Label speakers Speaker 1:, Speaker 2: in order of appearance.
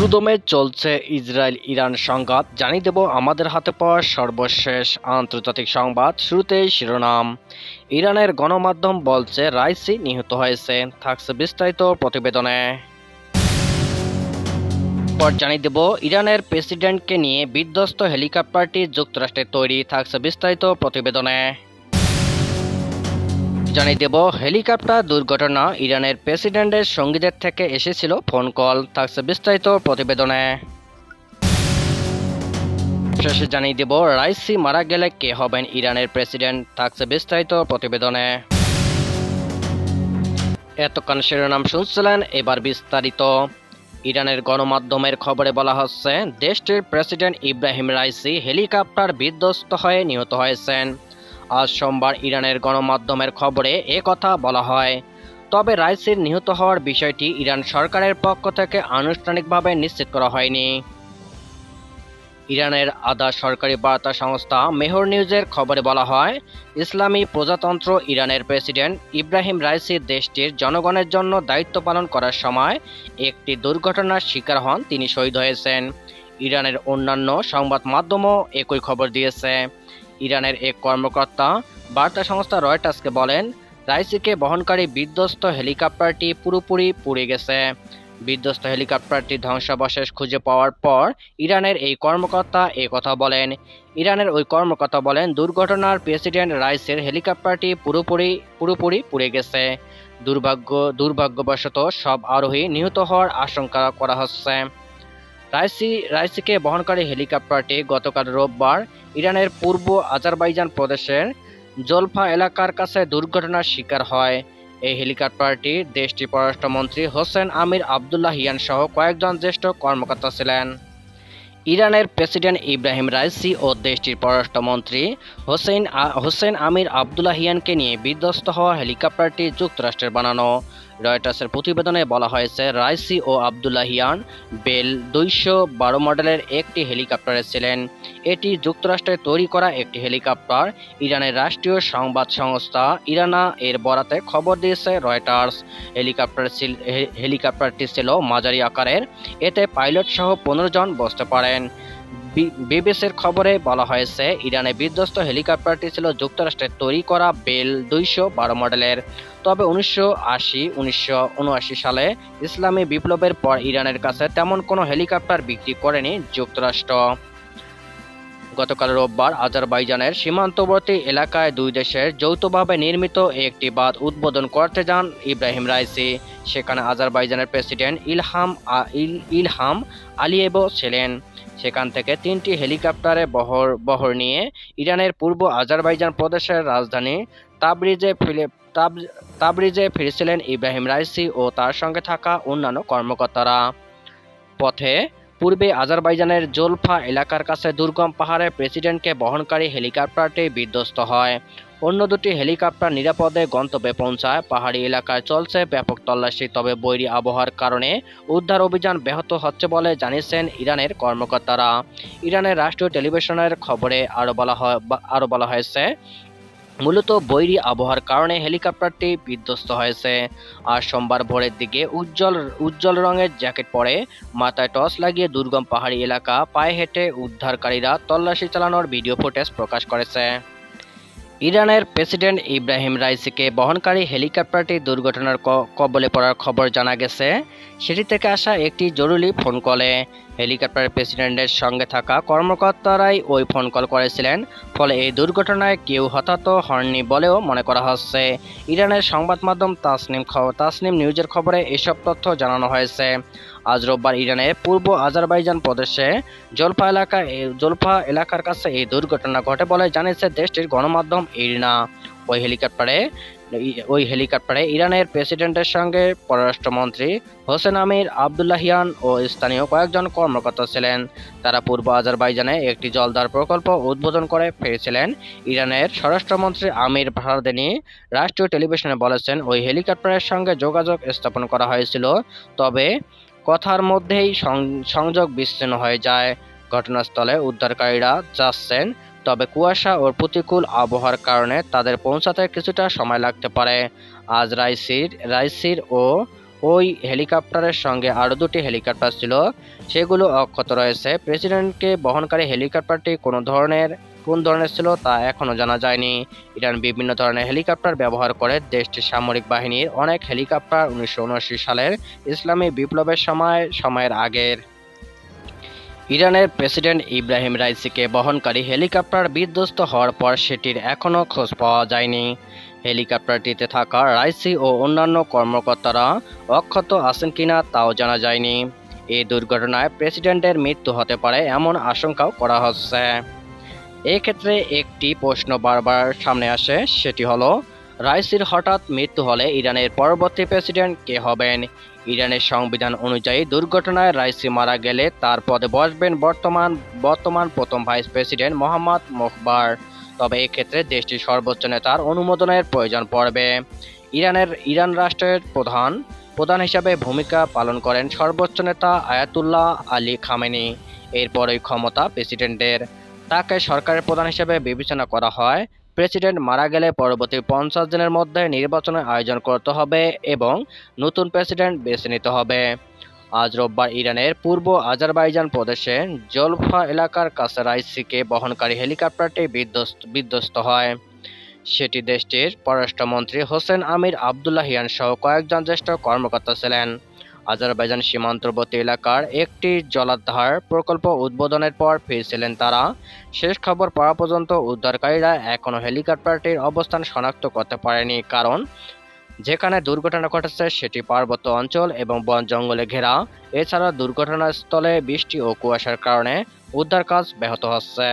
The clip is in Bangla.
Speaker 1: পুরোদমে চলছে ইসরায়েল ইরান সংঘাত। জানিয়ে দেব আমাদের হাতে পাওয়া সর্বশেষ আন্তর্জাতিক সংবাদ। শুরুতেই শিরোনাম। ইরানের গণমাধ্যম বলছে, রাইসি নিহত হয়েছে। থাকছে বিস্তারিত প্রতিবেদনে। পর জানিয়ে দেব, ইরানের প্রেসিডেন্টকে নিয়ে বিধ্বস্ত হেলিকপ্টারটি যুক্তরাষ্ট্রে তৈরি। থাকছে বিস্তারিত প্রতিবেদনে। জানিয়ে দেব, হেলিকপ্টার দুর্ঘটনা ইরানের প্রেসিডেন্টের সঙ্গীদের থেকে এসেছিল ফোন কল, থাকছে বিস্তারিত প্রতিবেদনে। শেষে জানিয়ে দেব, রাইসি মারা গেলে কে হবেন ইরানের প্রেসিডেন্ট, থাকছে বিস্তারিত প্রতিবেদনে। এতক্ষণ শিরোনাম শুনছিলেন, এবার বিস্তারিত। ইরানের গণমাধ্যমের খবরে বলা হচ্ছে, দেশটির প্রেসিডেন্ট ইব্রাহিম রাইসি হেলিকপ্টার বিধ্বস্ত হয়ে নিহত হয়েছেন। আজ সোমবার ইরানের গণমাধ্যমের খবরে এ কথা বলা হয়। তবে রাইসির নিহত হওয়ার বিষয়টি ইরান সরকারের পক্ষ থেকে আনুষ্ঠানিকভাবে নিশ্চিত করা হয়নি। ইরানের আধা সরকারি বার্তা সংস্থা মেহর নিউজের খবরে বলা হয়, ইসলামী প্রজাতন্ত্র ইরানের প্রেসিডেন্ট ইব্রাহিম রাইসি দেশটির জনগণের জন্য দায়িত্ব পালন করার সময় একটি দুর্ঘটনার শিকার হন তিনি শহীদ হয়েছেন। ইরানের অন্যান্য সংবাদ মাধ্যমও একই খবর দিয়েছে। ইরানের এক কর্মকর্তা, বার্তা সংস্থা রয়টার্সকে বলেন, রাইসিকে বহনকারী বিধ্বস্ত হেলিকপ্টারটি পুরোপুরি পুড়ে গেছে। বিধ্বস্ত হেলিকপ্টারটি ধ্বংসাবশেষ খুঁজে পাওয়ার পর ইরানের এই কর্মকর্তা এ কথা বলেন। ইরানের ওই কর্মকর্তা বলেন, দুর্ঘটনার প্রেসিডেন্ট রাইসের হেলিকপ্টারটি পুরোপুরি পুরোপুরি পুড়ে গেছে। দুর্ভাগ্য, দুর্ভাগ্যবশত সব আরোহী নিহত হওয়ার আশঙ্কা করা হচ্ছে। রাইসি, রাইসিকে বহনকারী হেলিকপ্টারটি গতকাল রোববার ইরানের পূর্ব আজারবাইজান প্রদেশের জলফা এলাকার কাছে দুর্ঘটনার শিকার হয়। এই হেলিকপ্টারটি দেশটির পররাষ্ট্রমন্ত্রী হোসেন আমির আবদুল্লাহিয়ান সহ কয়েকজন জ্যেষ্ঠ কর্মকর্তা ছিলেন। ইরানের প্রেসিডেন্ট ইব্রাহিম রাইসি ও দেশটির পররাষ্ট্রমন্ত্রী হোসেন হোসেন আমির আবদুল্লাহিয়ানকে নিয়ে বিধ্বস্ত হওয়া হেলিকপ্টারটি যুক্তরাষ্ট্রের বানানো। রয়টার্সের প্রতিবেদনে বলা হয়েছে, রাইসি ও আবদুল্লাহিয়ান বেল দুইশো বারো মডেলের একটি হেলিকপ্টারে ছিলেন। এটি যুক্তরাষ্ট্রে তৈরি করা একটি হেলিকপ্টার। ইরানের রাষ্ট্রীয় সংবাদ সংস্থা ইরানা এর বরাতে খবর দিয়েছে, রয়টার্স হেলিকপ্টার হেলিকপ্টারটি ছিল মাঝারি আকারের। এতে পাইলট সহ পনেরো জন বসতে পারেন। বিবিসির খবরে বলা হয়েছে, ইরানে বিধ্বস্ত হেলিকপ্টারটি ছিল যুক্তরাষ্ট্রের তৈরি করা বেল দুইশো বারো মডেলের। তবে উনিশশো আশি, উনিশশো সালে ইসলামী বিপ্লবের পর ইরানের কাছে তেমন কোনো হেলিকপ্টার বিক্রি করেনি যুক্তরাষ্ট্র। গতকাল রোববার আজারবাইজানের সীমান্তবর্তী এলাকায় দুই দেশের যৌথভাবে নির্মিত একটি বাঁধ উদ্বোধন করতে যান ইব্রাহিম রাইসি। সেখানে আজারবাইজানের প্রেসিডেন্ট ইলহাম ইলহাম আলিয়েবো ছিলেন। সেখান থেকে তিনটি হেলিকপ্টারে বহর বহর নিয়ে ইরানের পূর্ব আজারবাইজান প্রদেশের রাজধানী তাবরিজে ফিরে তাবরিজে ফিরেছিলেন ইব্রাহিম রাইসি ও তার সঙ্গে থাকা অন্যান্য কর্মকর্তারা। পথে পূর্বে আজারবাইজানের জোলফা এলাকার কাছে দুর্গম পাহাড়ে প্রেসিডেন্টকে বহনকারী হেলিকপ্টারটি বিধ্বস্ত হয়। অন্য দুটি হেলিকপ্টার নিরাপদে গন্তব্যে পৌঁছায়। পাহাড়ি এলাকায় চলছে ব্যাপক তল্লাশি, তবে বৈরী আবহাওয়ার কারণে উদ্ধার অভিযান ব্যাহত হচ্ছে বলে জানিয়েছেন ইরানের কর্মকর্তারা। ইরানের রাষ্ট্রীয় টেলিভিশনের খবরে আরও বলা হয় আরও বলা হয়েছে মূলত বৈরী আবহাওয়ার কারণে হেলিকপ্টারটি বিধ্বস্ত হয়েছে। আর সোমবার ভোরের দিকে উজ্জ্বল উজ্জ্বল রঙের জ্যাকেট পরে মাথায় টর্চ লাগিয়ে দুর্গম পাহাড়ি এলাকা পায়ে হেঁটে উদ্ধারকারীরা তল্লাশি চালানোর ভিডিও ফুটেজ প্রকাশ করেছে। ইরানের প্রেসিডেন্ট ইব্রাহিম রাইসিকে বহনকারী হেলিকপ্টারটি দুর্ঘটনার কবলে পড়ার খবর জানা গেছে। সেটি থেকে আসা একটি জরুরি ফোন কলে। হেলিকপ্টারের প্রেসিডেন্টের সঙ্গে থাকা কর্মকর্তারাই ওই ফোন কল করেছিলেন, ফলে এই দুর্ঘটনায় কেউ হতাহত হননি বলেও মনে করা হচ্ছে। ইরানের সংবাদ মাধ্যম তাসনিম তাসনিম নিউজের খবরে এসব তথ্য জানানো হয়েছে। আজ রোববার ইরানের পূর্ব আজারবাইজান প্রদেশে জলফা এলাকা জলফা এলাকার কাছে এই দুর্ঘটনা ঘটে বলে জানিয়েছে দেশটির গণমাধ্যম ইরিনা। ওই হেলিকপ্টারে ওই হেলিকপ্টারে ইরানের প্রেসিডেন্টের সঙ্গে পররাষ্ট্রমন্ত্রী হোসেন আমির আবদুল্লাহিয়ান ও স্থানীয় কয়েকজন কর্মকর্তা ছিলেন। তারা পূর্ব আজারবাইজানে একটি জলদার প্রকল্প উদ্বোধন করে ফিরেছিলেন। ইরানের স্বরাষ্ট্রমন্ত্রী আমির ভারদেনি রাষ্ট্রীয় টেলিভিশনে বলেছেন, ওই হেলিকপ্টারের সঙ্গে যোগাযোগ স্থাপন করা হয়েছিল, তবে কথার মধ্যেই সংযোগ বিচ্ছিন্ন হয়ে যায়। ঘটনাস্থলে উদ্ধারকারীরা যাচ্ছেন তবে কুয়াশা ও প্রতিকূল আবহাওয়ার কারণে তাদের পৌঁছাতে কিছুটা সময় লাগতে পারে। আজ রাইসির রাইসির ও ওই হেলিকপ্টারের সঙ্গে আরও দুটি হেলিকপ্টার ছিল। সেগুলো অক্ষত রয়েছে। প্রেসিডেন্টকে বহনকারী হেলিকপ্টারটি কোনো ধরনের, কোন ধরনের ছিল তা এখনও জানা যায়নি। ইরান বিভিন্ন ধরনের হেলিকপ্টার ব্যবহার করে দেশটির সামরিক বাহিনীর অনেক হেলিকপ্টার উনিশশো উনআশি সালের ইসলামী বিপ্লবের সময়, সময়ের আগের। ইরানের প্রেসিডেন্ট ইব্রাহিম রাইসিকে বহনকারী হেলিকপ্টার বিধ্বস্ত হওয়ার পর সেটির এখনও খোঁজ পাওয়া যায়নি। হেলিকপ্টারটিতে থাকা রাইসি ও অন্যান্য কর্মকর্তারা অক্ষত আছেন কিনা তাও জানা যায়নি। এই দুর্ঘটনায় প্রেসিডেন্টের মৃত্যু হতে পারে এমন আশঙ্কাও করা হচ্ছে। এক্ষেত্রে একটি প্রশ্ন বারবার সামনে আসে, সেটি হলো, রাইসির হঠাৎ মৃত্যু হলে ইরানের পরবর্তী প্রেসিডেন্ট কে হবেন? ইরানের সংবিধান অনুযায়ী দুর্ঘটনায় রাইসি মারা গেলে তার পদে বসবেন বর্তমান বর্তমান প্রথম ভাইস প্রেসিডেন্ট মোহাম্মদ মোখবার। তবে এক্ষেত্রে দেশটির সর্বোচ্চ নেতার অনুমোদনের প্রয়োজন পড়বে। ইরানের, ইরান রাষ্ট্রের প্রধান প্রধান হিসাবে ভূমিকা পালন করেন সর্বোচ্চ নেতা আয়াতুল্লাহ আলী খামেনি। এরপরই ক্ষমতা প্রেসিডেন্টের। তাকে সরকারের প্রধান হিসেবে বিবেচনা করা হয়। প্রেসিডেন্ট মারা গেলে পরবর্তী পঞ্চাশ দিনের মধ্যে নির্বাচনের আয়োজন করতে হবে এবং নতুন প্রেসিডেন্ট বেছে নিতে হবে। আজ রোববার ইরানের পূর্ব আজারবাইজান প্রদেশে জলফা এলাকার কাছে রাইসিকে বহনকারী হেলিকপ্টারটি বিধ্বস্ত বিধ্বস্ত হয়। সেটি দেশটির পররাষ্ট্রমন্ত্রী হোসেন আমির আবদুল্লাহিয়ান সহ কয়েকজন জ্যেষ্ঠ কর্মকর্তা ছিলেন। আজারবাইজান সীমান্তবর্তী এলাকার একটি জলাধার প্রকল্প উদ্বোধনের পর ফিরছিলেন তারা। শেষ খবর পাওয়া পর্যন্ত উদ্ধারকারীরা এখনও হেলিকপ্টারটির অবস্থান শনাক্ত করতে পারেনি, কারণ যেখানে দুর্ঘটনা ঘটেছে সেটি পার্বত্য অঞ্চল এবং বন জঙ্গলে ঘেরা। এছাড়া দুর্ঘটনাস্থলে বৃষ্টি ও কুয়াশার কারণে উদ্ধার কাজ ব্যাহত হচ্ছে।